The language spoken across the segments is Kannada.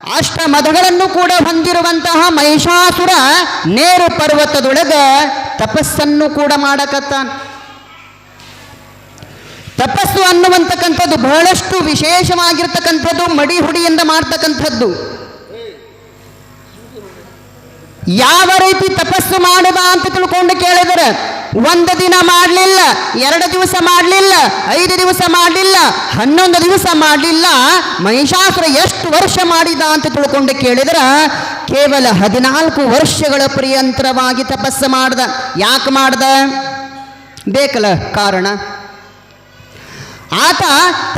ಅಷ್ಟ ಮದಗಳನ್ನು ಕೂಡ ಹೊಂದಿರುವಂತಹ ಮಹಿಷಾಸುರ ನೇರು ಪರ್ವತದೊಳಗ ತಪಸ್ಸನ್ನು ಕೂಡ ಮಾಡಕತ್ತಾನ. ತಪಸ್ಸು ಅನ್ನುವಂತಕ್ಕಂಥದ್ದು ಬಹಳಷ್ಟು ವಿಶೇಷವಾಗಿರ್ತಕ್ಕಂಥದ್ದು, ಮಡಿ ಹುಡಿಯಿಂದ ಮಾಡ್ತಕ್ಕಂಥದ್ದು. ಯಾವ ರೀತಿ ತಪಸ್ಸು ಮಾಡುವ ಅಂತ ತಿಳ್ಕೊಂಡು ಕೇಳಿದರೆ ಒಂದು ದಿನ ಮಾಡಲಿಲ್ಲ, ಎರಡು ದಿವಸ ಮಾಡಲಿಲ್ಲ, ಐದು ದಿವಸ ಮಾಡಲಿಲ್ಲ, ಹನ್ನೊಂದು ದಿವಸ ಮಾಡಲಿಲ್ಲ. ಮಹಿಷಾಸುರ ಎಷ್ಟು ವರ್ಷ ಮಾಡಿದ ಅಂತ ತಿಳ್ಕೊಂಡು ಕೇಳಿದ್ರ, ಕೇವಲ ಹದಿನಾಲ್ಕು ವರ್ಷಗಳ ಪ್ರಿಯಂತರವಾಗಿ ತಪಸ್ಸು ಮಾಡ್ದ. ಯಾಕೆ ಮಾಡ್ದ? ಬೇಕಲ್ಲ ಕಾರಣ? ಆತ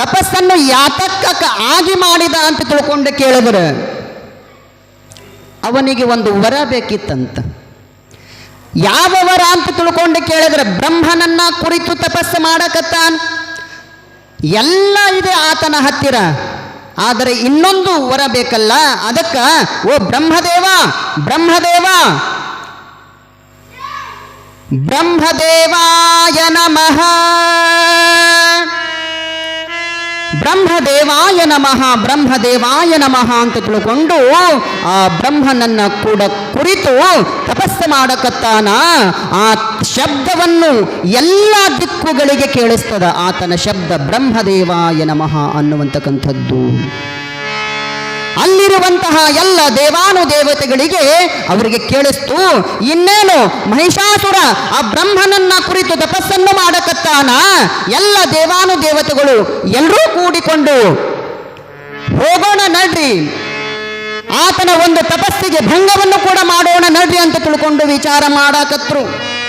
ತಪಸ್ಸನ್ನು ಯಾತಕ್ಕ ಆಗಿ ಮಾಡಿದ ಅಂತ ತಿಳ್ಕೊಂಡು ಕೇಳಿದ್ರೆ, ಅವನಿಗೆ ಒಂದು ವರ ಬೇಕಿತ್ತಂತ. ಯಾವ ವರ ಅಂತ ತಿಳ್ಕೊಂಡು ಕೇಳಿದ್ರೆ ಬ್ರಹ್ಮನನ್ನ ಕುರಿತು ತಪಸ್ಸು ಮಾಡಕತ್ತಾನ್. ಎಲ್ಲ ಇದೆ ಆತನ ಹತ್ತಿರ. ಆದರೆ ಇನ್ನೊಂದು ವರ ಬೇಕಲ್ಲ? ಅದಕ್ಕ, ಓ ಬ್ರಹ್ಮದೇವ ಬ್ರಹ್ಮದೇವ. ಬ್ರಹ್ಮದೇವಾಯ ನಮಃ. ಬ್ರಹ್ಮದೇವಾಯ ನಮಃ ಬ್ರಹ್ಮದೇವಾಯ ನಮಃ ಅಂತ ತಿಳ್ಕೊಂಡು ಆ ಬ್ರಹ್ಮನನ್ನ ಕೂಡ ಕುರಿತು ತಪಸ್ಸು ಮಾಡಕತ್ತಾನ. ಆ ಶಬ್ದವನ್ನು ಎಲ್ಲ ದಿಕ್ಕುಗಳಿಗೆ ಕೇಳಿಸ್ತದ. ಆತನ ಶಬ್ದ ಬ್ರಹ್ಮದೇವಾಯ ನಮಃ ಅನ್ನುವಂತಕ್ಕಂಥದ್ದು. ಅಲ್ಲಿರುವಂತಹ ಎಲ್ಲ ದೇವಾನು ದೇವತೆಗಳಿಗೆ ಅವರಿಗೆ ಕೇಳಿಸ್ತು, ಇನ್ನೇನು ಮಹಿಷಾಸುರ, ಆ ಬ್ರಹ್ಮನನ್ನ ಕುರಿತು ತಪಸ್ಸನ್ನು ಮಾಡಕತ್ತಾನ? ಎಲ್ಲ ದೇವಾನು ದೇವತೆಗಳು ಎಲ್ಲರೂ ಕೂಡಿಕೊಂಡು ಹೋಗೋಣ ನಡ್ರಿ. ಆತನ ಒಂದು ತಪಸ್ಸಿಗೆ ಭಂಗವನ್ನು ಕೂಡ ಮಾಡೋಣ ನಡ್ರಿ ಅಂತ ತಿಳ್ಕೊಂಡು ವಿಚಾರ ಮಾಡಕತ್ರು.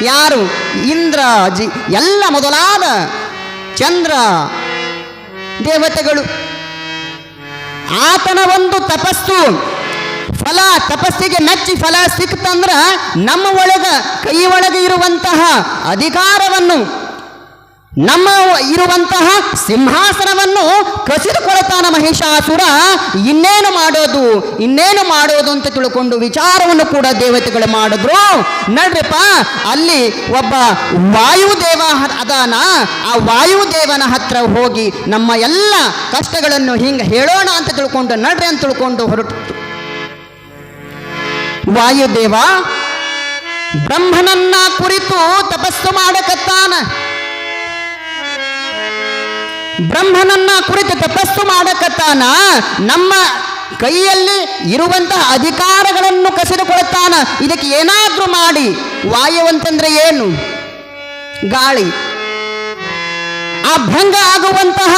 ಯಾರು? ಇಂದ್ರ, ಜಿ, ಎಲ್ಲ ಮೊದಲಾದ ಚಂದ್ರ ದೇವತೆಗಳು. ಆತನ ಒಂದು ತಪಸ್ಸು. ಫಲ ತಪಸ್ಸಿಗೆ ಮೆಚ್ಚಿ ಫಲ ಸಿಕ್ತಂದ್ರ ನಮ್ಮ ಒಳಗ ಕೈ ಒಳಗೆ ಇರುವಂತಹ ಅಧಿಕಾರವನ್ನು ನಮ್ಮ ಇರುವಂತಹ ಸಿಂಹಾಸನವನ್ನು ಕಸಿದುಕೊಳ್ತಾನ ಮಹಿಷಾಸುರ. ಇನ್ನೇನು ಮಾಡೋದು? ಇನ್ನೇನು ಮಾಡೋದು ಅಂತ ತಿಳ್ಕೊಂಡು ವಿಚಾರವನ್ನು ಕೂಡ ದೇವತೆಗಳು ಮಾಡಿದ್ರು. ನಡ್ರಿಪ್ಪ, ಅಲ್ಲಿ ಒಬ್ಬ ವಾಯುದೇವ ಅದಾನ. ಆ ವಾಯುದೇವನ ಹತ್ರ ಹೋಗಿ ನಮ್ಮ ಎಲ್ಲ ಕಷ್ಟಗಳನ್ನು ಹಿಂಗೆ ಹೇಳೋಣ ಅಂತ ತಿಳ್ಕೊಂಡು, ನಡ್ರಿ ಅಂತ ತಿಳ್ಕೊಂಡು ಹೊರಟು. ವಾಯುದೇವ, ಬ್ರಹ್ಮನನ್ನ ಕುರಿತು ತಪಸ್ಸು ಮಾಡಕತ್ತಾನ. ಬ್ರಹ್ಮನನ್ನ ಕುರಿತು ತಪಸ್ಸು ಮಾಡಕತ್ತಾನ, ನಮ್ಮ ಕೈಯಲ್ಲಿ ಇರುವಂತಹ ಅಧಿಕಾರಗಳನ್ನು ಕಸಿದುಕೊಳ್ಳುತ್ತಾನ, ಇದಕ್ಕೆ ಏನಾದ್ರೂ ಮಾಡಿ. ವಾಯು ಅಂತಂದ್ರೆ ಏನು? ಗಾಳಿ. ಆ ಭಂಗ ಆಗುವಂತಹ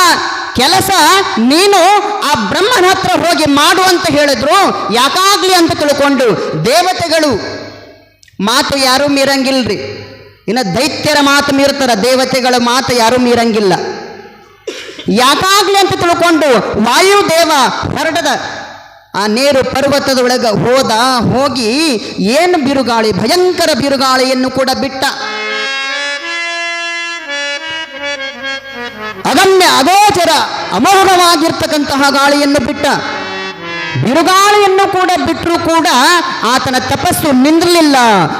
ಕೆಲಸ ನೀನು ಆ ಬ್ರಹ್ಮನ ಹತ್ರ ಹೋಗಿ ಮಾಡು ಅಂತ ಹೇಳಿದ್ರು. ಯಾಕಾಗ್ಲಿ ಅಂತ ತಿಳ್ಕೊಂಡು ದೇವತೆಗಳು ಮಾತು ಯಾರೂ ಮೀರಂಗಿಲ್ರಿ. ಇನ್ನು ದೈತ್ಯರ ಮಾತು ಮೀರ್ತಾರ, ದೇವತೆಗಳ ಮಾತು ಯಾರೂ ಮೀರಂಗಿಲ್ಲ. ಯಾಕಾಗ್ಲಿ ಅಂತ ತಿಳ್ಕೊಂಡು ವಾಯುದೇವ ಹೊರಟದ. ಆ ನೇರು ಪರ್ವತದೊಳಗ ಹೋದ ಹೋಗಿ ಏನು ಬಿರುಗಾಳಿ, ಭಯಂಕರ ಬಿರುಗಾಳಿಯನ್ನು ಕೂಡ ಬಿಟ್ಟ. ಅಗಮ್ಯ ಅಗೋಚರ ಅಮೋಘವಾಗಿರ್ತಕ್ಕಂತಹ ಗಾಳಿಯನ್ನು ಬಿಟ್ಟ. ಬಿರುಗಾಳಿಯನ್ನು ಕೂಡ ಬಿಟ್ಟರೂ ಕೂಡ ಆತನ ತಪಸ್ಸು ನಿಂದಿರಲಿಲ್ಲ.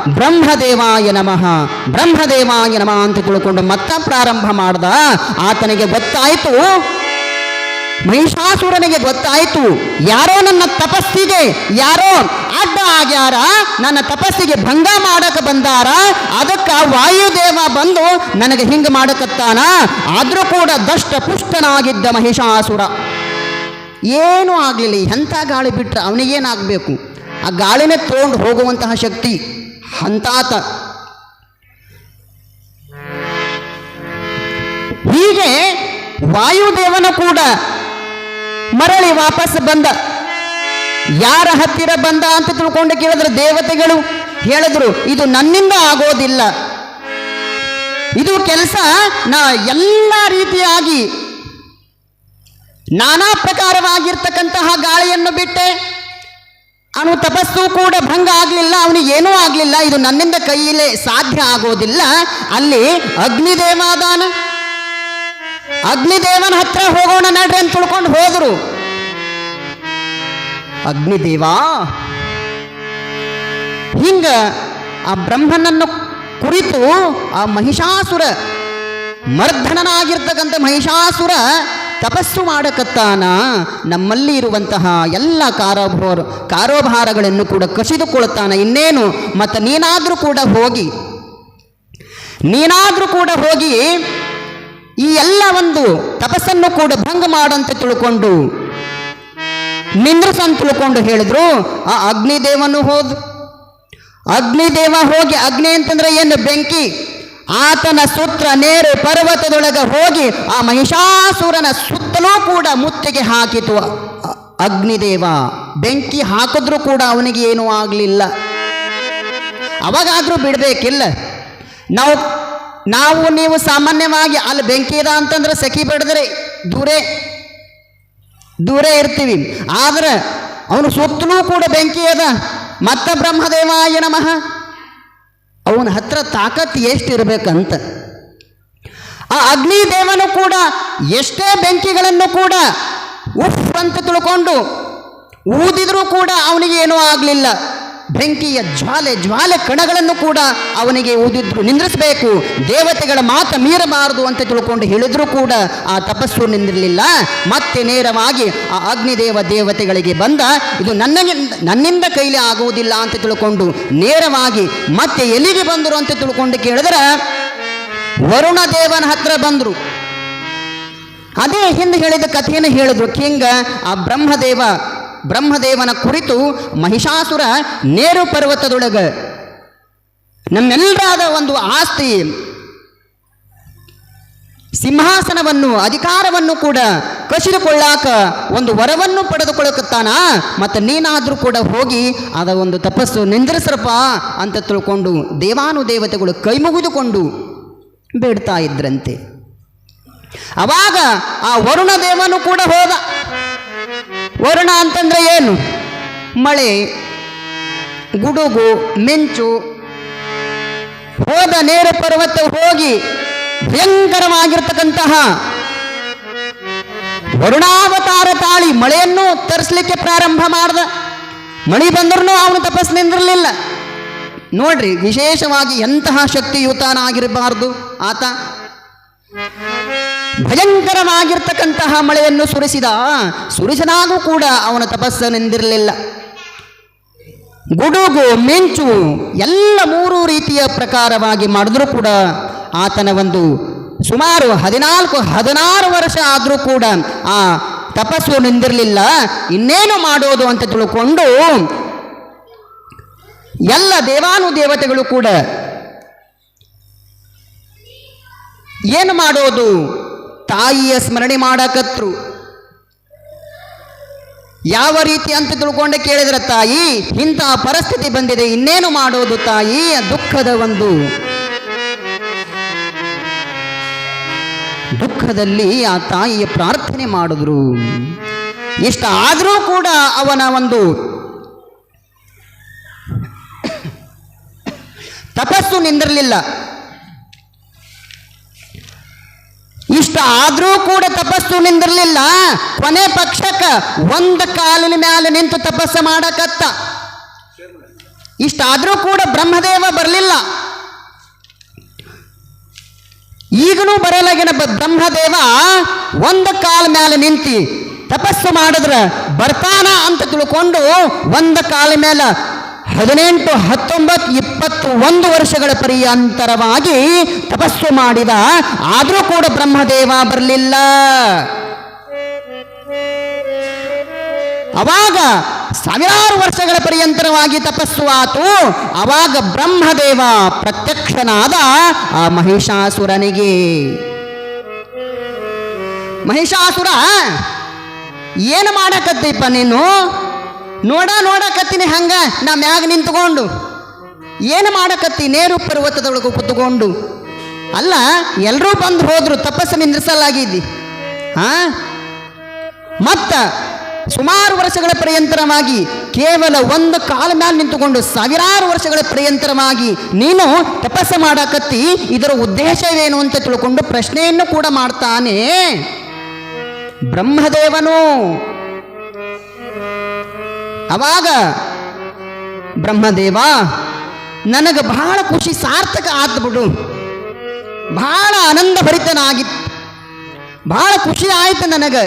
ಬ್ರಹ್ಮದೇವಾಯ ನಮಃ. ಬ್ರಹ್ಮದೇವಾಯ ನಮಃ ಅಂತ ತಿಳ್ಕೊಂಡು ಮತ್ತ ಪ್ರಾರಂಭ ಮಾಡ್ದ. ಆತನಿಗೆ ಗೊತ್ತಾಯಿತು. ಮಹಿಷಾಸುರನಿಗೆ ಗೊತ್ತಾಯಿತು. ಯಾರೋ ನನ್ನ ತಪಸ್ಸಿಗೆ, ಯಾರೋ ಅಡ್ಡ ಆಗ್ಯಾರ, ನನ್ನ ತಪಸ್ಸಿಗೆ ಭಂಗ ಮಾಡಕ ಬಂದಾರ, ಅದಕ್ಕ ವಾಯುದೇವ ಬಂದು ನನಗೆ ಹಿಂಗೆ ಮಾಡಕತ್ತಾನ. ಆದ್ರೂ ಕೂಡ ದಷ್ಟ ಪುಷ್ಟನಾಗಿದ್ದ ಮಹಿಷಾಸುರ. ಏನೂ ಆಗಲಿಲ್ಲ. ಎಂಥ ಗಾಳಿ ಬಿಟ್ಟರೆ ಅವನಿಗೇನಾಗಬೇಕು? ಆ ಗಾಳಿನೇ ತೊಗೊಂಡು ಹೋಗುವಂತಹ ಶಕ್ತಿ ಅಂತಾತ ಹೀಗೆ ವಾಯುದೇವನ ಕೂಡ ಮರಳಿ ವಾಪಸ್ ಬಂದ. ಯಾರ ಹತ್ತಿರ ಬಂದ ಅಂತ ತಿಳ್ಕೊಂಡು ಕೇಳಿದ್ರೆ ದೇವತೆಗಳು ಹೇಳಿದ್ರು, ಇದು ನನ್ನಿಂದ ಆಗೋದಿಲ್ಲ. ಇದು ಕೆಲಸ ನಾ ಎಲ್ಲ ರೀತಿಯಾಗಿ ನಾನಾ ಪ್ರಕಾರವಾಗಿರ್ತಕ್ಕಂತಹ ಗಾಳಿಯನ್ನು ಬಿಟ್ಟೆ. ಅವನು ತಪಸ್ಸು ಕೂಡ ಭಂಗ ಆಗಲಿಲ್ಲ, ಅವನಿಗೆ ಏನೂ ಆಗಲಿಲ್ಲ, ಇದು ನನ್ನಿಂದ ಕೈಯಲ್ಲೇ ಸಾಧ್ಯ ಆಗೋದಿಲ್ಲ. ಅಲ್ಲಿ ಅಗ್ನಿದೇವಾದಾನ, ಅಗ್ನಿದೇವನ ಹತ್ರ ಹೋಗೋಣ ನಡ್ರಿ ಅಂತ ತಿಳ್ಕೊಂಡು ಹೋದರು. ಅಗ್ನಿದೇವ, ಹಿಂಗ ಆ ಬ್ರಹ್ಮನನ್ನು ಕುರಿತು ಆ ಮಹಿಷಾಸುರ, ಮರ್ಧನನಾಗಿರ್ತಕ್ಕಂಥ ಮಹಿಷಾಸುರ ತಪಸ್ಸು ಮಾಡಕತ್ತಾನ? ನಮ್ಮಲ್ಲಿ ಇರುವಂತಹ ಎಲ್ಲ ಕಾರೋಭಾರ ಕಾರೋಭಾರಗಳನ್ನು ಕೂಡ ಕಸಿದುಕೊಳ್ತಾನ. ಇನ್ನೇನು? ಮತ್ತು ನೀನಾದರೂ ಕೂಡ ಹೋಗಿ, ನೀನಾದರೂ ಕೂಡ ಹೋಗಿ ಈ ಎಲ್ಲ ಒಂದು ತಪಸ್ಸನ್ನು ಕೂಡ ಭಂಗ ಮಾಡಂತೆ ತಿಳ್ಕೊಂಡು ನಿಂದ್ರಸನ್ ತಿಳ್ಕೊಂಡು ಹೇಳಿದ್ರು, ಆ ಅಗ್ನಿದೇವನು ಹೋದ್. ಅಗ್ನಿದೇವ ಹೋಗಿ, ಅಗ್ನಿ ಅಂತಂದ್ರೆ ಏನು? ಬೆಂಕಿ. ಆತನ ಸೂತ್ರ ನೇರು ಪರ್ವತದೊಳಗೆ ಹೋಗಿ ಆ ಮಹಿಷಾಸುರನ ಸುತ್ತಲೂ ಕೂಡ ಮುತ್ತಿಗೆ ಹಾಕಿತು. ಅಗ್ನಿದೇವ, ಬೆಂಕಿ ಹಾಕಿದ್ರೂ ಕೂಡ ಅವನಿಗೆ ಏನೂ ಆಗಲಿಲ್ಲ. ಅವಾಗಾದರೂ ಬಿಡಬೇಕಿಲ್ಲ. ನಾವು ನಾವು ನೀವು ಸಾಮಾನ್ಯವಾಗಿ ಅಲ್ಲಿ ಬೆಂಕಿ ಇದ ಅಂತಂದ್ರೆ ಸಖಿ ಬಿಡಿದ್ರೆ, ದೂರೇ, ದೂರ ಇರ್ತೀವಿ. ಆದ್ರೆ ಅವನು ಸುತ್ತಲೂ ಕೂಡ ಬೆಂಕಿ ಅದ ಮತ್ತ ಬ್ರಹ್ಮದೇವಾಯ ನಮಃ. ಅವನ ಹತ್ರ ತಾಕತ್ ಇರಬೇಕಂತ ಆ ಅಗ್ನಿ ದೇವನು ಕೂಡ ಎಷ್ಟೇ ಬೆಂಕಿಗಳನ್ನು ಕೂಡ ಉಫ್ ಅಂತ ತಿಳ್ಕೊಂಡು ಊದಿದ್ರೂ ಕೂಡ ಅವನಿಗೆ ಏನೂ ಆಗಲಿಲ್ಲ. ಬೆಂಕಿಯ ಜ್ವಾಲೆ ಜ್ವಾಲೆ ಕಣಗಳನ್ನು ಕೂಡ ಅವನಿಗೆ ಊದಿದ್ರು, ನಿಂದ್ರಿಸಬೇಕು. ದೇವತೆಗಳ ಮಾತು ಮೀರಬಾರದು ಅಂತ ತಿಳ್ಕೊಂಡು ಹೇಳಿದ್ರು ಕೂಡ ಆ ತಪಸ್ಸು ನಿಂದಿರಲಿಲ್ಲ. ಮತ್ತೆ ನೇರವಾಗಿ ಆ ಅಗ್ನಿದೇವ ದೇವತೆಗಳಿಗೆ ಬಂದ, ಇದು ನನ್ನ ನನ್ನಿಂದ ಕೈಲಿ ಆಗುವುದಿಲ್ಲ ಅಂತ ತಿಳ್ಕೊಂಡು ನೇರವಾಗಿ ಮತ್ತೆ ಎಲ್ಲಿಗೆ ಬಂದರು ಅಂತ ತಿಳ್ಕೊಂಡು ಕೇಳಿದ್ರೆ ವರುಣ ದೇವನ ಹತ್ರ ಬಂದರು. ಅದೇ ಹಿಂದೆ ಹೇಳಿದ ಕಥೆಯನ್ನು ಹೇಳಿದ್ರು. ಕಿಂಗ ಆ ಬ್ರಹ್ಮದೇವ ಬ್ರಹ್ಮದೇವನ ಕುರಿತು ಮಹಿಷಾಸುರ ನೇರು ಪರ್ವತದೊಳಗ ನಮ್ಮೆಲ್ಲರಾದ ಒಂದು ಆಸ್ತಿ, ಸಿಂಹಾಸನವನ್ನು, ಅಧಿಕಾರವನ್ನು ಕೂಡ ಕಸಿದುಕೊಳ್ಳಾಕ ಒಂದು ವರವನ್ನು ಪಡೆದುಕೊಳ್ಳುತ್ತಾನ ಮತ್ತು ನೀನಾದರೂ ಕೂಡ ಹೋಗಿ ಅದ ಒಂದು ತಪಸ್ಸು ನಿಂದ್ರಿಸ್ರಪ್ಪ ಅಂತ ತಿಳ್ಕೊಂಡು ದೇವಾನುದೇವತೆಗಳು ಕೈ ಮುಗಿದುಕೊಂಡು ಬೇಡ್ತಾ ಇದ್ರಂತೆ. ಅವಾಗ ಆ ವರುಣ ದೇವನು ಕೂಡ ಹೋದ. ವರುಣ ಅಂತಂದ್ರೆ ಏನು? ಮಳೆ, ಗುಡುಗು, ಮಿಂಚು. ಹೋದ ನೇರ ಪರ್ವತ ಹೋಗಿ ಭಯಂಕರವಾಗಿರ್ತಕ್ಕಂತಹ ವರುಣಾವತಾರ ತಾಳಿ ಮಳೆಯನ್ನು ತರಿಸ್ಲಿಕ್ಕೆ ಪ್ರಾರಂಭ ಮಾಡ್ದ. ಮಳೆ ಬಂದ್ರೂ ಅವನು ತಪಸ್ಸು ನಿಂದಿರಲಿಲ್ಲ. ನೋಡ್ರಿ, ವಿಶೇಷವಾಗಿ ಎಂತಹ ಶಕ್ತಿಯುತನಾಗಿರಬಾರ್ದು ಆತ. ಭಯಂಕರವಾಗಿರ್ತಕ್ಕಂತಹ ಮಳೆಯನ್ನು ಸುರಿಸಿದ ಸುರಿಸಿದಾಗೂ ಕೂಡ ಅವನ ತಪಸ್ಸನೆಂದಿರಲಿಲ್ಲ ಗುಡುಗು, ಮಿಂಚು ಎಲ್ಲ ಮೂರು ರೀತಿಯ ಪ್ರಕಾರವಾಗಿ ಮಾಡಿದ್ರೂ ಕೂಡ ಆತನ ಒಂದು ಸುಮಾರು ಹದಿನಾಲ್ಕು, ಹದಿನಾರು ವರ್ಷ ಆದರೂ ಕೂಡ ಆ ತಪಸ್ಸು ನಿಂದಿರಲಿಲ್ಲ. ಇನ್ನೇನು ಮಾಡೋದು ಅಂತ ತಿಳ್ಕೊಂಡು ಎಲ್ಲ ದೇವಾನು ದೇವತೆಗಳು ಕೂಡ ಏನು ಮಾಡೋದು? ತಾಯಿಯ ಸ್ಮರಣೆ ಮಾಡಕತ್ರು. ಯಾವ ರೀತಿ ಅಂತ ತಿಳ್ಕೊಂಡೆ ಕೇಳಿದ್ರ, ತಾಯಿ ಇಂತಹ ಪರಿಸ್ಥಿತಿ ಬಂದಿದೆ, ಇನ್ನೇನು ಮಾಡೋದು ತಾಯಿ ದುಃಖದ ಒಂದು ದುಃಖದಲ್ಲಿ ಆ ತಾಯಿಯ ಪ್ರಾರ್ಥನೆ ಮಾಡಿದ್ರು. ಇಷ್ಟ ಆದರೂ ಕೂಡ ಅವನ ಒಂದು ತಪಸ್ಸು ನಿಂದಿರಲಿಲ್ಲ. ಇಷ್ಟ ಆದರೂ ಕೂಡ ತಪಸ್ಸು ನಿಂದಿರಲಿಲ್ಲ. ಕೊನೆ ಪಕ್ಷಕ್ಕ ಒಂದ ಕಾಲಿನ ಮ್ಯಾಲೆ ನಿಂತು ತಪಸ್ಸು ಮಾಡಕತ್ತ. ಇಷ್ಟಾದರೂ ಕೂಡ ಬ್ರಹ್ಮದೇವ ಬರಲಿಲ್ಲ. ಈಗಲೂ ಬರಲಾಗಿನ ಬ್ರಹ್ಮದೇವ ಒಂದ ಕಾಲ ಮೇಲೆ ನಿಂತಿ ತಪಸ್ಸು ಮಾಡಿದ್ರ ಬರ್ತಾನ ಅಂತ ತಿಳ್ಕೊಂಡು ಒಂದ ಕಾಲ ಮೇಲೆ ಹದಿನೆಂಟು ಹತ್ತೊಂಬತ್ತು ಇಪ್ಪತ್ತು ಒಂದು ವರ್ಷಗಳ ಪರ್ಯಂತರವಾಗಿ ತಪಸ್ಸು ಮಾಡಿದ, ಆದರೂ ಕೂಡ ಬ್ರಹ್ಮದೇವ ಬರಲಿಲ್ಲ. ಅವಾಗ ಸಾವಿರಾರು ವರ್ಷಗಳ ಪರ್ಯಂತರವಾಗಿ ತಪಸ್ಸು ಆತು. ಅವಾಗ ಬ್ರಹ್ಮದೇವ ಪ್ರತ್ಯಕ್ಷನಾದ ಆ ಮಹಿಷಾಸುರನಿಗೆ. ಮಹಿಷಾಸುರ, ಏನು ಮಾಡಕತ್ತೀಪ ನೀನು? ನೋಡ ನೋಡಕತ್ತೀನಿ ಹಂಗ, ನಾ ಮ್ಯಾಗ ನಿಂತ್ಕೊಂಡು. ಏನು ಮಾಡಕತ್ತಿ? ನೇರು ಪರ್ವತದೊಳಗೆ ಕುತ್ಕೊಂಡು. ಅಲ್ಲ ಎಲ್ಲರೂ ಬಂದು ಹೋದ್ರು, ತಪಸ್ಸು ನಿಂದ್ರಿಸಲಾಗಿದ್ದಿ. ಹಾ ಮತ್ತ ಸುಮಾರು ವರ್ಷಗಳ ಪರ್ಯಂತರವಾಗಿ, ಕೇವಲ ಒಂದು ಕಾಲ ಮ್ಯಾಲ ನಿಂತುಕೊಂಡು, ಸಾವಿರಾರು ವರ್ಷಗಳ ಪರ್ಯಂತರವಾಗಿ ನೀನು ತಪಸ್ಸು ಮಾಡಕತ್ತಿ, ಇದರ ಉದ್ದೇಶವೇನು ಅಂತ ತಿಳ್ಕೊಂಡು ಪ್ರಶ್ನೆಯನ್ನು ಕೂಡ ಮಾಡ್ತಾನೆ. ಬ್ರಹ್ಮದೇವನು. ಅವಾಗ ಬ್ರಹ್ಮದೇವ, ನನಗೆ ಬಹಳ ಖುಷಿ, ಸಾರ್ಥಕ ಆತ್ಬಿಡು ಬಹಳ ಆನಂದ ಭರಿತನಾಗಿತ್ತು ಬಹಳ ಖುಷಿ ಆಯ್ತು ನನಗೆ.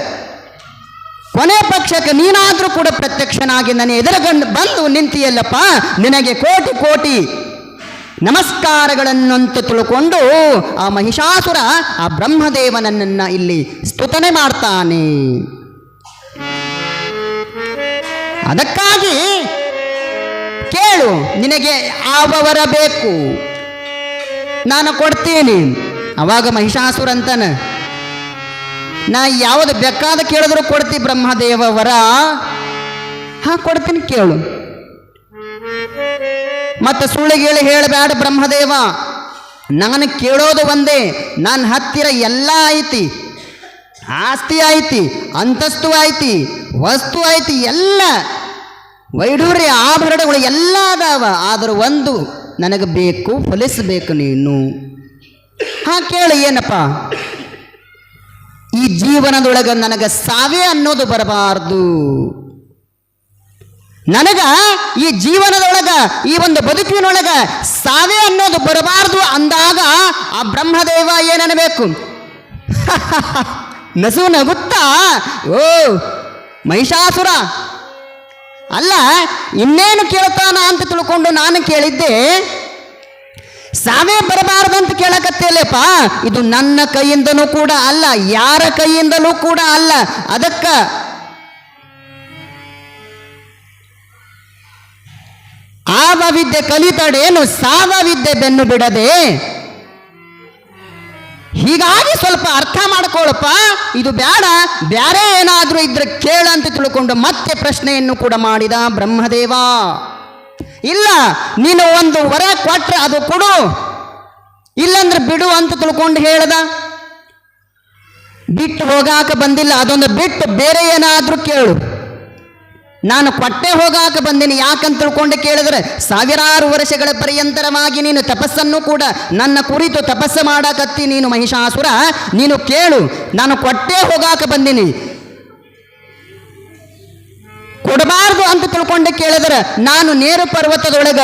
ಕೊನೆ ಪಕ್ಷಕ್ಕೆ ನೀನಾದರೂ ಕೂಡ ಪ್ರತ್ಯಕ್ಷನಾಗಿ ನನ್ನ ಎದುರುಗಂಡು ಬಂದು ನಿಂತಿಯಲ್ಲಪ್ಪ, ನಿನಗೆ ಕೋಟಿ ಕೋಟಿ ನಮಸ್ಕಾರಗಳನ್ನಂತ ತಿಳ್ಕೊಂಡು ಆ ಮಹಿಷಾಸುರ, ಆ ಬ್ರಹ್ಮದೇವನನ್ನ ಇಲ್ಲಿ ಸ್ತುತನೆ ಮಾಡ್ತಾನೆ. ಅದಕ್ಕಾಗಿ ಕೇಳು, ನಿನಗೆ ಯಾವವರ ಬೇಕು. ನಾನು ಕೊಡ್ತೀನಿ. ಅವಾಗ ಮಹಿಷಾಸುರ ಅಂತನ ನಾ ಯಾವುದು ಬೇಕಾದ ಕೇಳಿದ್ರು ಕೊಡ್ತಿ ಬ್ರಹ್ಮದೇವ ವರ ಹಾ, ಕೊಡ್ತೀನಿ ಕೇಳು. ಮತ್ತೆ ಗೀಳು ಹೇಳಬೇಡ ಬ್ರಹ್ಮದೇವ. ನಾನು ಕೇಳೋದು ಒಂದೇ ನನ್ನ ಹತ್ತಿರ ಎಲ್ಲ ಐತಿ. ಆಸ್ತಿ ಐತಿ, ಅಂತಸ್ತು ಐತಿ, ವಸ್ತು ಐತಿ, ಎಲ್ಲ ವೈಡೂರ್ಯ ಆಭರಣಗಳು ಎಲ್ಲ ಅದಾವ. ಆದರೂ ಒಂದು ನನಗೆ ಬೇಕು, ಫಲಿಸಬೇಕು ನೀನು. ಹಾ, ಕೇಳು, ಏನಪ್ಪ? ಈ ಜೀವನದೊಳಗೆ ನನಗೆ ಸಾವೇ ಅನ್ನೋದು ಬರಬಾರ್ದು. ನನಗ ಈ ಜೀವನದೊಳಗ, ಈ ಒಂದು ಬದುಕಿನೊಳಗ ಸಾವೇ ಅನ್ನೋದು ಬರಬಾರ್ದು ಅಂದಾಗ ಆ ಬ್ರಹ್ಮದೇವ ಏನನ್ನಬೇಕು ನಸು ನಗುತ್ತಾ ಓ, ಮಹಿಷಾಸುರ. ಅಲ್ಲ, ಇನ್ನೇನು ಕೇಳ್ತಾನ ಅಂತ ತಿಳ್ಕೊಂಡು ನಾನು ಕೇಳಿದ್ದೆ, ಸಾವೇ ಬರಬಾರ್ದಂತ ಕೇಳಕತ್ತೇಲೆಪ್ಪ. ಇದು ನನ್ನ ಕೈಯಿಂದನೂ ಕೂಡ ಅಲ್ಲ, ಯಾರ ಕೈಯಿಂದಲೂ ಕೂಡ ಅಲ್ಲ. ಅದಕ್ಕ ಆವ ವಿದ್ಯೆ ಕಲಿತಡೇನು ಸಾವ ವಿದ್ಯೆ ಬೆನ್ನು ಬಿಡದೆ ಹೀಗಾಗಿ ಸ್ವಲ್ಪ ಅರ್ಥ ಮಾಡ್ಕೊಳ್ಳಪ್ಪ ಇದು ಬೇಡ ಬೇರೆ ಏನಾದರೂ ಇದ್ರೆ ಕೇಳ ಅಂತ ತಿಳ್ಕೊಂಡು ಮತ್ತೆ ಪ್ರಶ್ನೆಯನ್ನು ಕೂಡ ಮಾಡಿದ ಬ್ರಹ್ಮದೇವ. ಇಲ್ಲ, ನೀನು ಒಂದು ವರ ಕೊಟ್ರೆ ಅದು ಕೊಡು. ಇಲ್ಲಂದ್ರೆ ಬಿಡು ಅಂತ ತಿಳ್ಕೊಂಡು ಹೇಳ್ದ. ಬಿಟ್ಟು ಹೋಗಾಕ ಬಂದಿಲ್ಲ. ಅದೊಂದು ಬಿಟ್ಟು ಬೇರೆ ಏನಾದರೂ ಕೇಳು. ನಾನು ಕೊಟ್ಟೆ ಹೋಗಾಕ ಬಂದೀನಿ ಯಾಕಂತ ತಿಳ್ಕೊಂಡು ಕೇಳಿದ್ರೆ ಸಾವಿರಾರು ವರ್ಷಗಳ ಪರ್ಯಂತರವಾಗಿ ನೀನು ತಪಸ್ಸನ್ನು ಕೂಡ ನನ್ನ ಕುರಿತು ತಪಸ್ಸು ಮಾಡಕತ್ತಿ, ನೀನು ಮಹಿಷಾಸುರ, ನೀನು ಕೇಳು, ನಾನು ಕೊಟ್ಟೆ ಹೋಗಾಕ ಬಂದೀನಿ. ಕೊಡಬಾರ್ದು ಅಂತ ತಿಳ್ಕೊಂಡು ಕೇಳಿದ್ರೆ ನಾನು ನೇರು ಪರ್ವತದೊಳಗ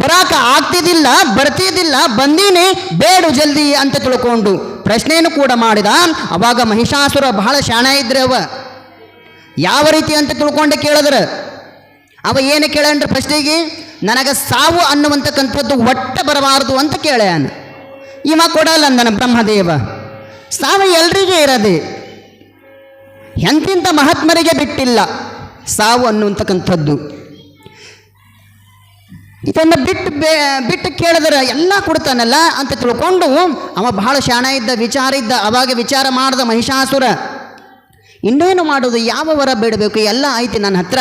ಬರಾಕ ಆಗ್ತಿದ್ದಿಲ್ಲ, ಬರ್ತಿದ್ದಿಲ್ಲ, ಬಂದೀನಿ, ಬೇಡು ಜಲ್ದಿ ಅಂತ ತಿಳ್ಕೊಂಡು ಪ್ರಶ್ನೆಯನ್ನು ಕೂಡ ಮಾಡಿದ. ಅವಾಗ ಮಹಿಷಾಸುರ ಬಹಳ ಶಾಣ ಇದ್ರೆ ಅವ. ಯಾವ ರೀತಿ ಅಂತ ತಿಳ್ಕೊಂಡೆ ಕೇಳಿದ್ರೆ, ಅವ ಏನು ಕೇಳಂದ್ರೆ ಫಸ್ಟಿಗೆ, ನನಗೆ ಸಾವು ಅನ್ನುವಂತಕ್ಕಂಥದ್ದು ಒಟ್ಟ ಬರಬಾರದು ಅಂತ ಕೇಳ್ಯಾನ ಇವ ಕೊಡಲ್ಲ ನನ್ನ ಬ್ರಹ್ಮದೇವ. ಸಾವು ಎಲ್ರಿಗೆ ಇರದೆ ಎಂತಿಂಥ ಮಹಾತ್ಮರಿಗೆ ಬಿಟ್ಟಿಲ್ಲ ಸಾವು ಅನ್ನುವಂತಕ್ಕಂಥದ್ದು. ಇದನ್ನು ಬಿಟ್ಟು ಬಿಟ್ಟು ಕೇಳಿದ್ರೆ ಎಲ್ಲ ಕೊಡ್ತಾನಲ್ಲ ಅಂತ ತಿಳ್ಕೊಂಡು, ಅವ ಬಹಳ ಶಾಣ ಇದ್ದ, ವಿಚಾರ ಇದ್ದ, ಅವಾಗ ವಿಚಾರ ಮಾಡ್ದ ಮಹಿಷಾಸುರ. ಇನ್ನೇನು ಮಾಡೋದು? ಯಾವ ವರ ಬೇಡಬೇಕು? ಎಲ್ಲ ಆಯ್ತು ನನ್ನ ಹತ್ರ.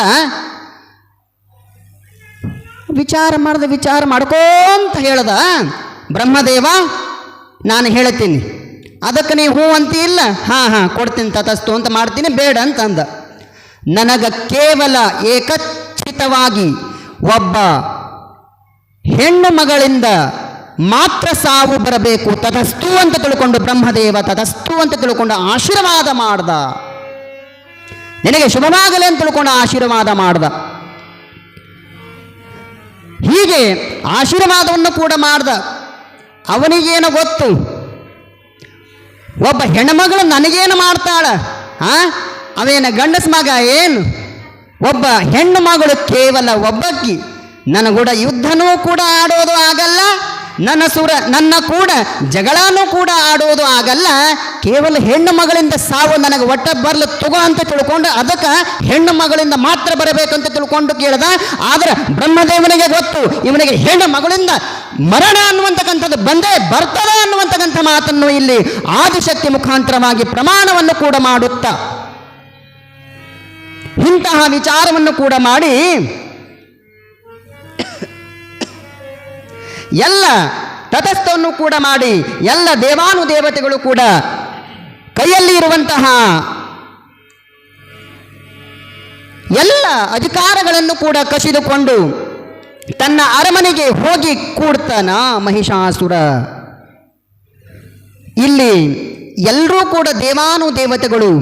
ವಿಚಾರ ಮಾಡಿದ ವಿಚಾರ ಮಾಡ್ಕೋಂತ ಹೇಳ್ದ, ಬ್ರಹ್ಮದೇವ, ನಾನು ಹೇಳ್ತೀನಿ. ಅದಕ್ಕೆ ನೀವು ಹ್ಞೂ ಅಂತೀಲ್ಲ ಹಾಂ ಹಾಂ, ಕೊಡ್ತೀನಿ ತತಸ್ತು ಅಂತ ಮಾಡ್ತೀನಿ, ಬೇಡ ಅಂತ ಅಂದ. ನನಗ ಕೇವಲ ಏಕಚಿತವಾಗಿ ಒಬ್ಬ ಹೆಣ್ಣು ಮಗಳಿಂದ ಮಾತ್ರ ಸಾವು ಬರಬೇಕು. ತತಸ್ತು ಅಂತ ತಿಳ್ಕೊಂಡು ಬ್ರಹ್ಮದೇವ ತತಸ್ತು ಅಂತ ತಿಳ್ಕೊಂಡು ಆಶೀರ್ವಾದ ಮಾಡ್ದ. ನಿನಗೆ ಶುಭವಾಗಲಿ ಅಂತ ತಿಳ್ಕೊಂಡು ಆಶೀರ್ವಾದ ಮಾಡ್ದ. ಹೀಗೆ ಆಶೀರ್ವಾದವನ್ನು ಕೂಡ ಮಾಡ್ದ. ಅವನಿಗೇನು ಗೊತ್ತು? ಒಬ್ಬ ಹೆಣ್ಮಗಳು ನನಗೇನು ಮಾಡ್ತಾಳ? ಆ? ಅವೇನ ಗಂಡಸ ಮಗ ಏನು? ಒಬ್ಬ ಹೆಣ್ಣು ಮಗಳು ಕೇವಲ ಒಬ್ಬಕ್ಕಿ. ಕೂಡ ಯುದ್ಧನೂ ಕೂಡ ಆಡೋದು ಆಗಲ್ಲ. ನನ್ನ ಸುರ ನನ್ನ ಕೂಡ ಜಗಳನೂ ಕೂಡ ಆಡೋದು ಆಗಲ್ಲ. ಕೇವಲ ಹೆಣ್ಣು ಮಗಳಿಂದ ಸಾವು ನನಗೆ ಒಟ್ಟ ಬರ್ಲು ತಗೋ ಅಂತ ತಿಳ್ಕೊಂಡು ಅದಕ್ಕೆ ಹೆಣ್ಣು ಮಗಳಿಂದ ಮಾತ್ರ ಬರಬೇಕಂತ ತಿಳ್ಕೊಂಡು ಕೇಳ್ದ. ಆದ್ರೆ ಬ್ರಹ್ಮದೇವನಿಗೆ ಗೊತ್ತು, ಇವನಿಗೆ ಹೆಣ್ಣು ಮಗಳಿಂದ ಮರಣ ಅನ್ನುವಂತಕ್ಕಂಥದ್ದು ಬಂದೇ ಬರ್ತದ ಅನ್ನುವಂತಕ್ಕಂಥ ಮಾತನ್ನು ಇಲ್ಲಿ ಆದಿಶಕ್ತಿ ಮುಖಾಂತರವಾಗಿ ಪ್ರಮಾಣವನ್ನು ಕೂಡ ಮಾಡುತ್ತಾ. ಇಂತಹ ವಿಚಾರವನ್ನು ಕೂಡ ಮಾಡಿ ಎಲ್ಲ ತಟಸ್ಥವನ್ನು ಕೂಡ ಮಾಡಿ ಎಲ್ಲ ದೇವಾನುದೇವತೆಗಳು ಕೂಡ ಕೈಯಲ್ಲಿ ಇರುವಂತಹ ಎಲ್ಲ ಅಧಿಕಾರಗಳನ್ನು ಕೂಡ ಕಸಿದುಕೊಂಡು ತನ್ನ ಅರಮನೆಗೆ ಹೋಗಿ ಕೂಡ್ತಾನ ಮಹಿಷಾಸುರ. ಇಲ್ಲಿ ಎಲ್ಲರೂ ಕೂಡ ದೇವಾನು ದೇವತೆಗಳು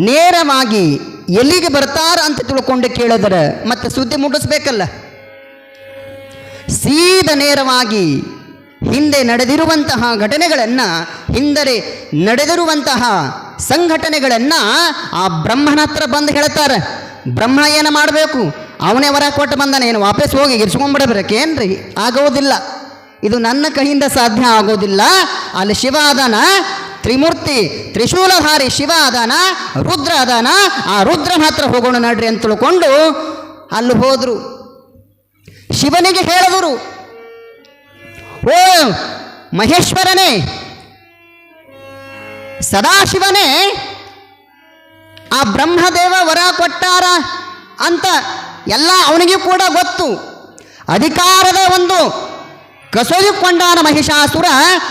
ನೇರವಾಗಿ ಎಲ್ಲಿಗೆ ಬರ್ತಾರ ಅಂತ ತಿಳ್ಕೊಂಡು ಕೇಳಿದರೆ ಮತ್ತೆ ಸುದ್ದಿ ಮುಟ್ಟಿಸ್ಬೇಕಲ್ಲ ಸೀದ ನೇರವಾಗಿ ಹಿಂದೆ ನಡೆದಿರುವಂತಹ ಘಟನೆಗಳನ್ನು, ಹಿಂದರೆ ನಡೆದಿರುವಂತಹ ಸಂಘಟನೆಗಳನ್ನು ಆ ಬ್ರಹ್ಮನ ಹತ್ರ ಬಂದು ಹೇಳ್ತಾರೆ. ಬ್ರಹ್ಮ ಏನು ಮಾಡಬೇಕು? ಅವನೇ ವರ ಕೊಟ್ಟು ಬಂದಾನೆ. ಏನು, ವಾಪಸ್ ಹೋಗಿ ಇರಿಸ್ಕೊಂಡ್ಬಿಡಬೇಕೇನ್ರಿ ಆಗೋದಿಲ್ಲ. ಇದು ನನ್ನ ಕೈಯಿಂದ ಸಾಧ್ಯ ಆಗೋದಿಲ್ಲ. ಅಲ್ಲಿ ಶಿವ ಅದಾನ, ತ್ರಿಮೂರ್ತಿ, ತ್ರಿಶೂಲಧಾರಿ ಶಿವ ಅದಾನ, ರುದ್ರ ಅದಾನ. ಆ ರುದ್ರ ಮಾತ್ರ ಹೋಗೋಣ ನಡ್ರಿ ಅಂತ ತಿಳ್ಕೊಂಡು ಅಲ್ಲಿ ಹೋದ್ರು. ಶಿವನಿಗೆ ಹೇಳಿದರು. ಓ ಮಹೇಶ್ವರನೇ, ಸದಾಶಿವನೇ, ಆ ಬ್ರಹ್ಮದೇವ ವರ ಕೊಟ್ಟಾರ ಅಂತ ಎಲ್ಲ ಅವನಿಗೂ ಕೂಡ ಗೊತ್ತು. ಅಧಿಕಾರದ ಒಂದು ಕಸೊಯ್ಕೊಂಡಾನ ಮಹಿಷಾಸುರ,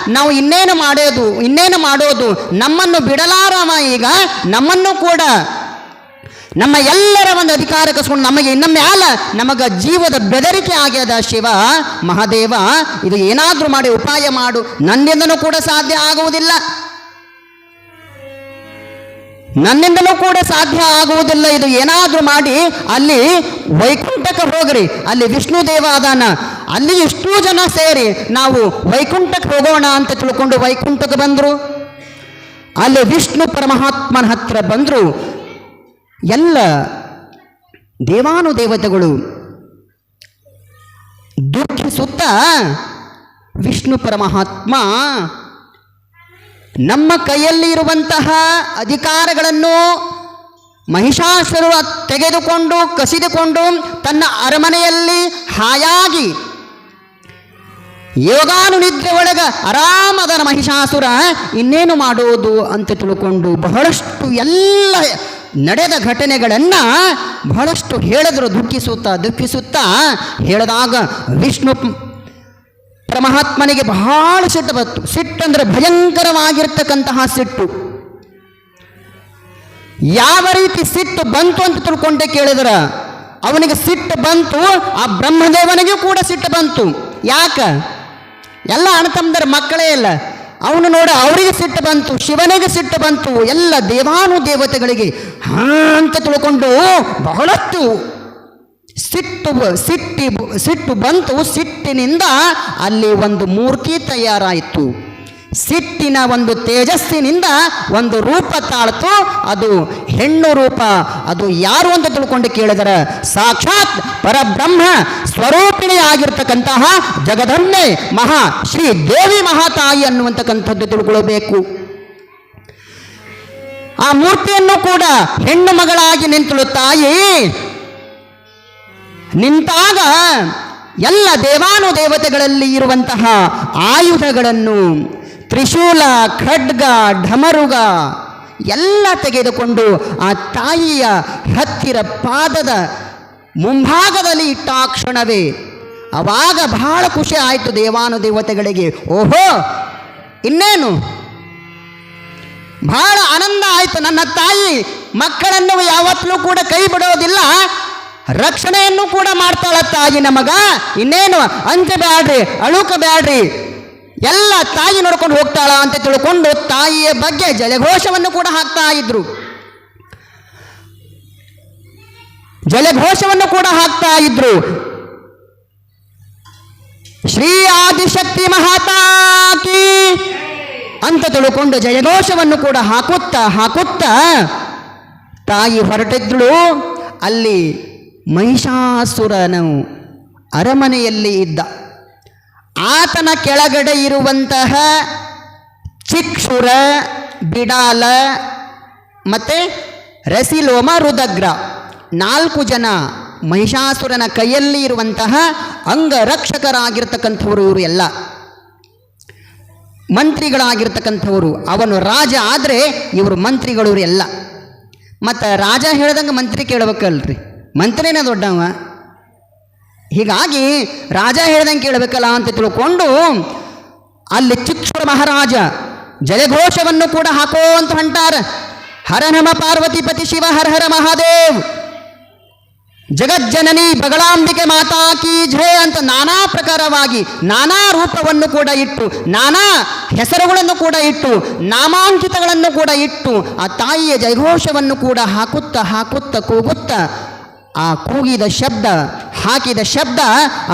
ನಾವು ಇನ್ನೇನು ಮಾಡೋದು ಇನ್ನೇನು ಮಾಡೋದು? ನಮ್ಮನ್ನು ಬಿಡಲಾರವ ಈಗ? ನಮ್ಮನ್ನು ಕೂಡ ನಮ್ಮ ಎಲ್ಲರ ಒಂದು ಅಧಿಕಾರ ಕಸ್ಕೊಂಡು ನಮಗೆ ಇನ್ನ ಮ್ಯಾಲ ನಮಗ ಜೀವದ ಬೆದರಿಕೆ ಆಗ್ಯದ ಶಿವ ಮಹಾದೇವ, ಇದು ಏನಾದರೂ ಮಾಡಿ ಉಪಾಯ ಮಾಡು. ನನ್ನಿಂದನೂ ಕೂಡ ಸಾಧ್ಯ ಆಗುವುದಿಲ್ಲ. ನನ್ನಿಂದಲೂ ಕೂಡ ಸಾಧ್ಯ ಆಗುವುದಿಲ್ಲ. ಇದು ಏನಾದರೂ ಮಾಡಿ ಅಲ್ಲಿ ವೈಕುಂಠಕ್ಕೆ ಹೋಗ್ರಿ. ಅಲ್ಲಿ ವಿಷ್ಣು ದೇವ ಅದಾನ. ಅಲ್ಲಿ ಎಷ್ಟೋ ಜನ ಸೇರಿ ನಾವು ವೈಕುಂಠಕ್ಕೆ ಹೋಗೋಣ ಅಂತ ತಿಳ್ಕೊಂಡು ವೈಕುಂಠಕ್ಕೆ ಬಂದರು. ಅಲ್ಲಿ ವಿಷ್ಣು ಪರಮಾತ್ಮನ ಹತ್ರ ಬಂದರು. ಎಲ್ಲ ದೇವಾನುದೇವತೆಗಳು ದುಃಖಿಸುತ್ತ ವಿಷ್ಣು ಪರಮಹಾತ್ಮ ನಮ್ಮ ಕೈಯಲ್ಲಿ ಇರುವಂತಹ ಅಧಿಕಾರಗಳನ್ನು ಮಹಿಷಾಸುರ ತೆಗೆದುಕೊಂಡು, ಕಸಿದುಕೊಂಡು ತನ್ನ ಅರಮನೆಯಲ್ಲಿ ಹಾಯಾಗಿ ಯೋಗಾನುನಿದ್ರೆ ಒಳಗ ಆರಾಮದ ಮಹಿಷಾಸುರ ಇನ್ನೇನು ಮಾಡೋದು ಅಂತ ತಿಳ್ಕೊಂಡು ಬಹಳಷ್ಟು ಎಲ್ಲ ನಡೆದ ಘಟನೆಗಳನ್ನು ಬಹಳಷ್ಟು ಹೇಳಿದ್ರು, ದುಃಖಿಸುತ್ತಾ ದುಃಖಿಸುತ್ತಾ ಹೇಳಿದಾಗ ವಿಷ್ಣು ಪರಮಾತ್ಮನಿಗೆ ಬಹಳ ಸಿಟ್ಟು ಬಂತು. ಸಿಟ್ಟಂದ್ರೆ ಭಯಂಕರವಾಗಿರ್ತಕ್ಕಂತಹ ಸಿಟ್ಟು. ಯಾವ ರೀತಿ ಸಿಟ್ಟು ಬಂತು ಅಂತ ತಿಳ್ಕೊಂಡೆ ಕೇಳಿದ್ರ? ಅವನಿಗೆ ಸಿಟ್ಟು ಬಂತು, ಆ ಬ್ರಹ್ಮದೇವನಿಗೂ ಕೂಡ ಸಿಟ್ಟು ಬಂತು. ಯಾಕ? ಎಲ್ಲ ಅಣ್ಣತಮ್ಮದರ ಮಕ್ಕಳೇ ಇಲ್ಲ. ಅವನು ನೋಡ, ಅವರಿಗೆ ಸಿಟ್ಟು ಬಂತು, ಶಿವನಿಗೆ ಸಿಟ್ಟು ಬಂತು, ಎಲ್ಲ ದೇವಾನು ದೇವತೆಗಳಿಗೆ ಅಂತ ತಿಳ್ಕೊಂಡು ಬಹಳಷ್ಟು ಸಿಟ್ಟು ಸಿಟ್ಟಿ ಸಿಟ್ಟು ಬಂತು, ಸಿಟ್ಟಿನಿಂದ ಅಲ್ಲಿ ಒಂದು ಮೂರ್ತಿ ತಯಾರಾಯಿತು. ಸಿಟ್ಟಿನ ಒಂದು ತೇಜಸ್ಸಿನಿಂದ ಒಂದು ರೂಪ ತಾಳ್ತು, ಅದು ಹೆಣ್ಣು ರೂಪ. ಅದು ಯಾರು ಅಂತ ತಿಳ್ಕೊಂಡು ಕೇಳಿದರೆ ಸಾಕ್ಷಾತ್ ಪರಬ್ರಹ್ಮ ಸ್ವರೂಪಿಣಿ ಆಗಿರ್ತಕ್ಕಂತಹ ಜಗದನ್ನೇ ಮಹಾ ಶ್ರೀ ದೇವಿ ಮಹಾತಾಯಿ ಅನ್ನುವಂತಕ್ಕಂಥದ್ದು ತಿಳ್ಕೊಳ್ಬೇಕು. ಆ ಮೂರ್ತಿಯನ್ನು ಕೂಡ ಹೆಣ್ಣು ಮಗಳಾಗಿ ನಿಂತಳು ತಾಯಿ. ನಿಂತಾಗ ಎಲ್ಲ ದೇವಾನು ದೇವತೆಗಳಲ್ಲಿ ಇರುವಂತಹ ಆಯುಧಗಳನ್ನು ತ್ರಿಶೂಲ, ಖಡ್ಗ, ಢಮರುಗ ಎಲ್ಲ ತೆಗೆದುಕೊಂಡು ಆ ತಾಯಿಯ ಹತ್ತಿರ ಪಾದದ ಮುಂಭಾಗದಲ್ಲಿ ಇಟ್ಟ ಕ್ಷಣವೇ ಅವಾಗ ಬಹಳ ಖುಷಿ ಆಯಿತು ದೇವಾನು ದೇವತೆಗಳಿಗೆ ಓಹೋ, ಇನ್ನೇನು? ಬಹಳ ಆನಂದ ಆಯಿತು ನನ್ನ ತಾಯಿ. ಮಕ್ಕಳನ್ನು ಯಾವತ್ತೂ ಕೂಡ ಕೈ ಬಿಡೋದಿಲ್ಲ. ರಕ್ಷಣೆಯನ್ನು ಕೂಡ ಮಾಡ್ತಾಳ ತಾಯಿ ನಮಗ ಇನ್ನೇನು? ಅಂಜ ಬ್ಯಾಡ್ರಿ ಅಳುಕ ಬ್ಯಾಡ್ರಿ ಎಲ್ಲ ತಾಯಿ ನೋಡ್ಕೊಂಡು ಹೋಗ್ತಾಳ ಅಂತ ತಿಳ್ಕೊಂಡು ತಾಯಿಯ ಬಗ್ಗೆ ಜಲಘೋಷವನ್ನು ಕೂಡ ಹಾಕ್ತಾ ಇದ್ರು. ಜಲಘೋಷವನ್ನು ಕೂಡ ಹಾಕ್ತಾ ಇದ್ರು. ಶ್ರೀ ಆದಿಶಕ್ತಿ ಮಹಾತಾಕಿ ಅಂತ ತಿಳ್ಕೊಂಡು ಜಯಘೋಷವನ್ನು ಕೂಡ ಹಾಕುತ್ತಾ ಹಾಕುತ್ತಾ ತಾಯಿ ಹೊರಟಿದ್ಳು. ಅಲ್ಲಿ ಮಹಿಷಾಸುರನು ಅರಮನೆಯಲ್ಲಿ ಇದ್ದ. ಆತನ ಕೆಳಗಡೆ ಇರುವಂತಹ ಚಿಕ್ಷುರ, ಬಿಡಾಲ ಮತ್ತು ರಸಿಲೋಮ ರುದಗ್ರ ನಾಲ್ಕು ಜನ ಮಹಿಷಾಸುರನ ಕೈಯಲ್ಲಿ ಇರುವಂತಹ ಅಂಗರಕ್ಷಕರಾಗಿರ್ತಕ್ಕಂಥವರು ಇವರು ಎಲ್ಲ. ಮಂತ್ರಿಗಳಾಗಿರ್ತಕ್ಕಂಥವರು. ಅವನು ರಾಜ ಆದರೆ ಇವರು ಮಂತ್ರಿಗಳು ಎಲ್ಲ. ಮತ್ತು ರಾಜ ಹೇಳ್ದಂಗೆ ಮಂತ್ರಿ ಕೇಳ್ಬೇಕಲ್ರಿ. ಮಂತ್ರಿನೇ ದೊಡ್ಡವ. ಹೀಗಾಗಿ ರಾಜ ಹೇಳ್ದಂಗೆ ಕೇಳಬೇಕಲ್ಲ ಅಂತ ತಿಳ್ಕೊಂಡು ಅಲ್ಲಿ ಚಿಕ್ಷುರ ಮಹಾರಾಜ ಜಯಘೋಷವನ್ನು ಕೂಡ ಹಾಕೋ ಅಂತ ಹೊಂಟಾರ. ಹರ ನಮ ಪಾರ್ವತಿಪತಿ ಶಿವ, ಹರ ಹರ ಮಹಾದೇವ್. ಜಗಜ್ಜನನಿ ಬಗಳಾಂಬಿಕೆ ಮಾತಾ ಕೀ ಜಯ ಅಂತ ನಾನಾ ಪ್ರಕಾರವಾಗಿ ನಾನಾ ರೂಪವನ್ನು ಕೂಡ ಇಟ್ಟು, ನಾನಾ ಹೆಸರುಗಳನ್ನು ಕೂಡ ಇಟ್ಟು, ನಾಮಾಂಕಿತಗಳನ್ನು ಕೂಡ ಇಟ್ಟು ಆ ತಾಯಿಯ ಜಯಘೋಷವನ್ನು ಕೂಡ ಹಾಕುತ್ತಾ ಹಾಕುತ್ತಾ ಕೂಗುತ್ತಾ ಆ ಕೂಗಿದ ಶಬ್ದ ಹಾಕಿದ ಶಬ್ದ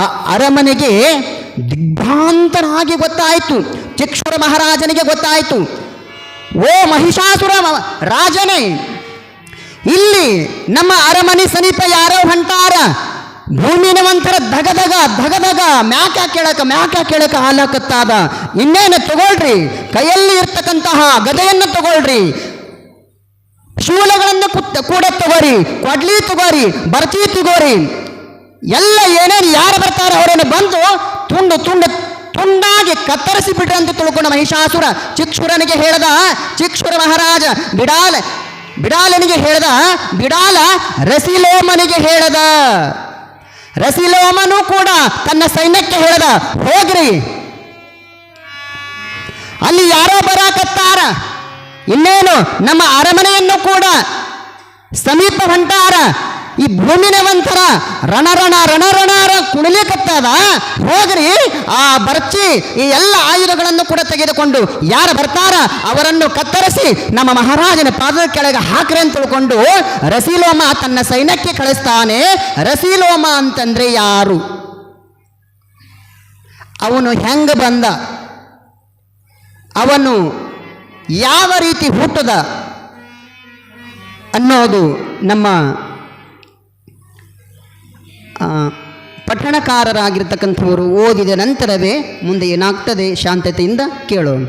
ಆ ಅರಮನೆಗೆ ದಿಗ್ಭ್ರಾಂತನಾಗಿ ಗೊತ್ತಾಯಿತು. ಚಿಕ್ಷುರ ಮಹಾರಾಜನಿಗೆ ಗೊತ್ತಾಯಿತು. ಓ ಮಹಿಷಾಸುರ ರಾಜನೇ, ಇಲ್ಲಿ ನಮ್ಮ ಅರಮನೆ ಸಮೀಪ ಯಾರೋ ಹೊಂಟಾರ. ಭೂಮಿನ ಒಂಥರ ಧಗಧಗ ಧಗಧಗ, ಮ್ಯಾಕ ಕೆಳಕ ಮ್ಯಾಕ ಕೆಳಕ ಹಾಲಕತ್ತಾದ. ಇನ್ನೇನು ತಗೊಳ್ರಿ, ಕೈಯಲ್ಲಿ ಇರ್ತಕ್ಕಂತಹ ಗದೆಯನ್ನು ತಗೊಳ್ರಿ. ಶೂಲಗಳನ್ನು ಕೂಡ ತಗೋರಿ ಕೊಡ್ಲಿ ತಗೋರಿ ಬರ್ಚಿ ತಗೋರಿ ಎಲ್ಲ ಏನೇನು ಯಾರು ಬರ್ತಾರೆ ಅವರನ್ನು ಬಂದು ತುಂಡು ತುಂಡು ತುಂಡಾಗಿ ಕತ್ತರಿಸಿ ಬಿಡ್ರಿ ಅಂತ ತಿಳ್ಕೊಂಡ ಮಹಿಷಾಸುರ ಚಿಕ್ಷುರನಿಗೆ ಹೇಳ್ದ, ಚಿಕ್ಷುರ ಮಹಾರಾಜ ಬಿಡಾಲ, ಬಿಡಾಲನಿಗೆ ಹೇಳ್ದ, ಬಿಡಾಲ ರಸಿಲೋಮನಿಗೆ ಹೇಳದ. ರಸಿಲೋಮನು ಕೂಡ ತನ್ನ ಸೈನ್ಯಕ್ಕೆ ಹೇಳದ, ಹೋಗ್ರಿ. ಅಲ್ಲಿ ಯಾರೋ ಬರಾಕತ್ತಾರ. ಇನ್ನೇನು ನಮ್ಮ ಅರಮನೆಯನ್ನು ಕೂಡ ಸಮೀಪ ಹೊಂಟಾರ. ಈ ಭೂಮಿನ ಒಂಥರ ರಣರಣ ರಣರಣರ ಕುಣಿಲಿಕತ್ತದ. ಹೋಗ್ರಿ, ಆ ಬರ್ಚಿ, ಈ ಎಲ್ಲ ಆಯುಧಗಳನ್ನು ಕೂಡ ತೆಗೆದುಕೊಂಡು ಯಾರು ಬರ್ತಾರ ಅವರನ್ನು ಕತ್ತರಿಸಿ ನಮ್ಮ ಮಹಾರಾಜನ ಪಾದದ ಕೆಳಗೆ ಹಾಕ್ರಿ ಅಂತ ತಿಳ್ಕೊಂಡು ರಸಿಲೋಮ ತನ್ನ ಸೈನ್ಯಕ್ಕೆ ಕಳಿಸ್ತಾನೆ. ರಸಿಲೋಮ ಅಂತಂದ್ರೆ ಯಾರು? ಅವನು ಹೆಂಗ ಬಂದ? ಅವನು ಯಾವ ರೀತಿ ಹುಟ್ಟದ ಅನ್ನೋದು ನಮ್ಮ ಪಠಣಕಾರರಾಗಿರ್ತಕ್ಕಂಥವರು ಓದಿದ ನಂತರವೇ ಮುಂದೆ ಏನಾಗ್ತದೆ ಶಾಂತತೆಯಿಂದ ಕೇಳೋಣ.